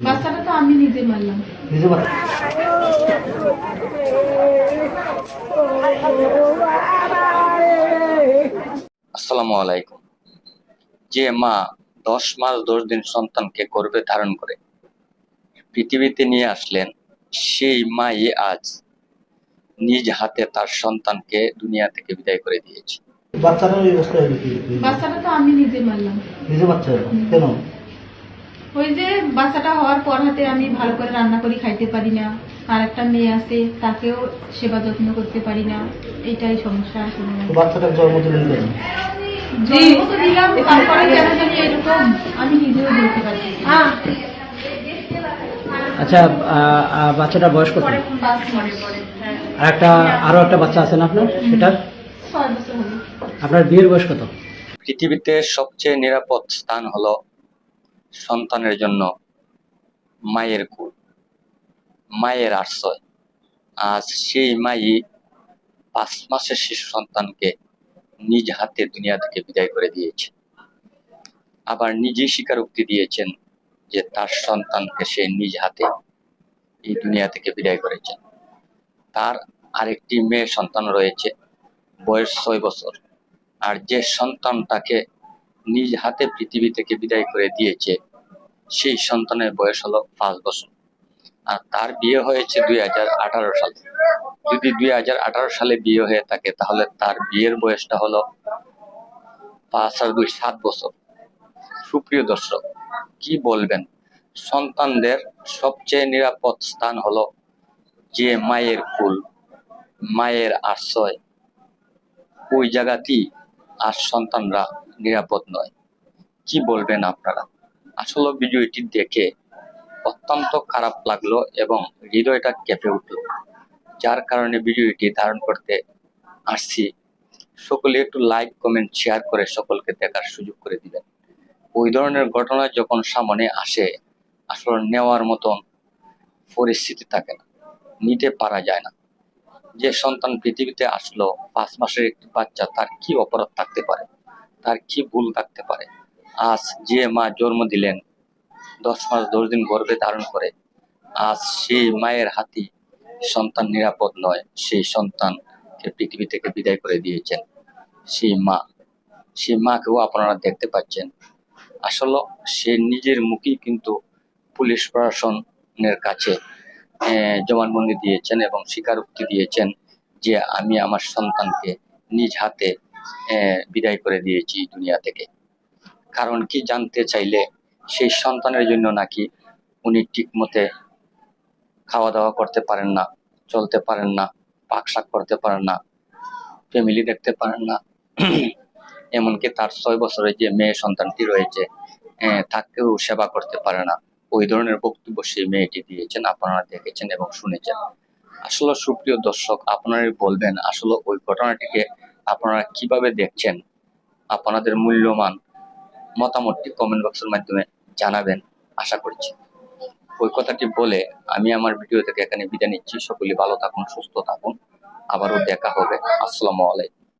বাচ্চাটা তো আমি নিজে মারলাম। নিজে আসসালামু আলাইকুম। যে মা দশ মাস দশ দিন সন্তানকে গর্ভে ধারণ করে পৃথিবীতে নিয়ে আসলেন সেই মাই আজ নিজ হাতে তার সন্তানকে দুনিয়া থেকে বিদায় করে দিয়েছে। বাচ্চাটা তো আমি নিজে মারলাম। নিজে বাচ্চা কেন? ওই যে বাচ্চাটা হওয়ার পর হাতে আমি ভালো করে রান্না করি খাইতে পারি না। আর একটা মেয়ে আছে তাকেও সেবা যত্ন করতে পারি না। এটাই সমস্যা। আসলে জন্ম দিলেন। জন্ম তো দিলাম তারপরে কেন জানি এরকম আমি নিজেও বলতে পারছি না। আচ্ছা বাচ্চাটার বয়স কত? হ্যাঁ। আর একটা আরও একটা বাচ্চা আছে না আপনার? সেটার? ছয় বছর হলো। আপনার বিয়ের বয়স কত? পৃথিবীতে সবচেয়ে নিরাপদ স্থান হলো সন্তানের জন্য মায়ের কুল, মায়ের আশ্রয়। আজ সেই মাই পাঁচ মাসের শিশু সন্তানকে নিজ হাতে দুনিয়া থেকে বিদায় করে দিয়েছে। আবার নিজেই স্বীকারোক্তি দিয়েছেন যে তার সন্তানকে সে নিজ হাতে এই দুনিয়া থেকে বিদায় করেছেন তার আরেকটি মেয়ে সন্তান রয়েছে, বয়স ছয় বছর। আর যে সন্তানটাকে নিজ হাতে পৃথিবী থেকে বিদায় করে দিয়েছে সেই সন্তানের বয়স হলো পাঁচ বছর। আর তার বিয়ে হয়েছে দুই হাজার আঠারো সালে। যদি দুই হাজার আঠারো সালে বিয়ে হয়ে থাকে, তাহলে তার বিয়ের বয়সটা হলো পাঁচ আর দুই, সাত বছর। সুপ্রিয় দর্শক, কি বলবেন? সন্তানদের সবচেয়ে নিরাপদ স্থান হলো যে মায়ের কুল, মায়ের আশ্রয়। ওই জায়গাতেই আর সন্তানরা নিরাপদ নয়। কি বলবেন আপনারা? আসলে ভিডিওটি দেখে অত্যন্ত খারাপ লাগল এবং হৃদয়টা কেঁপে উঠল। যার কারণে ভিডিওটি ধারণ করতে আসছি। সকলে একটু লাইক কমেন্ট শেয়ার করে সকলকে দেখার সুযোগ করে দিবেন। ওই ধরনের ঘটনা যখন সামনে আসে, আসলে নেওয়ার মতন পরিস্থিতি থাকে না, নিতে পারা যায় না। যে সন্তান পৃথিবীতে আসলো, পাঁচ মাসের একটি বাচ্চা, তার কি অপরাধ থাকতে পারে? তার কি ভুল থাকতে পারে? আজ যে মা জন্ম দিলেন, দশ মাস দশ দিন গর্ভে ধারণ করে, আজ সেই মায়ের হাতি সন্তান নিরাপদ নয়, সেই সন্তানকে পৃথিবী থেকে বিদায় করে দিয়েছেন। সেই মা, সেই মাকেও আপনারা দেখতে পাচ্ছেন। আসলে সে নিজের মুখেই কিন্তু পুলিশ প্রশাসনের কাছে জবানবন্দি দিয়েছেন এবং স্বীকারোক্তি দিয়েছেন যে আমি আমার সন্তানকে নিজ হাতে বিদায় করে দিয়েছি দুনিয়া থেকে। কারণ কি জানতে চাইলে সেই সন্তানের জন্য নাকি উনি ঠিক মতে খাওয়া দাওয়া করতে পারেন না, চলতে পারেন না পাক শাক করতে পারেন না ফ্যামিলি দেখতে পারেন না। এমনকি তার ছয় বছরের যে মেয়ে সন্তানটি রয়েছে তাকেও সেবা করতে পারে না। ওই ধরনের বক্তব্য সেই মেয়েটি দিয়েছেন, আপনারা দেখেছেন এবং শুনেছেন। আসলে সুপ্রিয় দর্শক, আপনারাই বলবেন, আসলে ওই ঘটনাটিকে আপনারা কীভাবে দেখছেন? আপনাদের মূল্যবান মতামতটি কমেন্ট বক্সের মাধ্যমে জানাবেন, আশা করছি। ওই কথাটি বলে আমি আমার ভিডিও থেকে এখানে বিদায় নিচ্ছি। সকলে ভালো থাকুন, সুস্থ থাকুন। আবারও দেখা হবে। আসসালামু আলাইকুম।